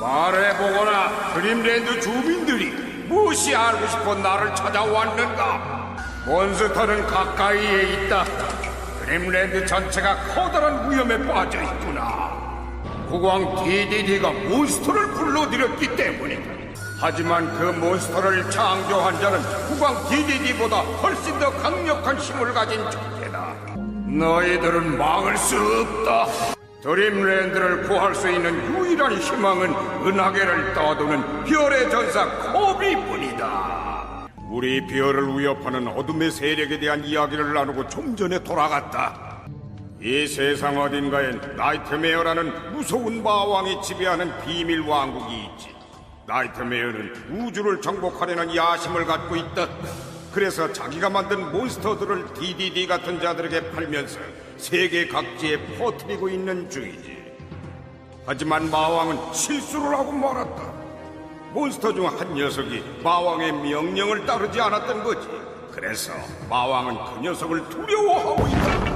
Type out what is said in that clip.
말해보거나 드림랜드 주민들이 무엇이 알고 싶어 나를 찾아왔는가? 몬스터는 가까이에 있다. 드림랜드 전체가 커다란 위험에 빠져 있구나. 국왕 DDD가 몬스터를 불러들였기 때문이다. 하지만 그 몬스터를 창조한 자는 국왕 DDD보다 훨씬 더 강력한 힘을 가진 존재다. 너희들은 막을 수 없다. 드림랜드를 구할 수 있는 유일한 희망은 은하계를 떠도는 별의 전사 코비뿐이다. 우리 별을 위협하는 어둠의 세력에 대한 이야기를 나누고 좀 전에 돌아갔다. 이 세상 어딘가엔 나이트메어라는 무서운 마왕이 지배하는 비밀 왕국이 있지. 나이트메어는 우주를 정복하려는 야심을 갖고 있다. 그래서 자기가 만든 몬스터들을 DDD 같은 자들에게 팔면서 세계 각지에 퍼뜨리고 있는 중이지. 하지만 마왕은 실수를 하고 말았다. 몬스터 중 한 녀석이 마왕의 명령을 따르지 않았던 거지. 그래서 마왕은 그 녀석을 두려워하고 있다.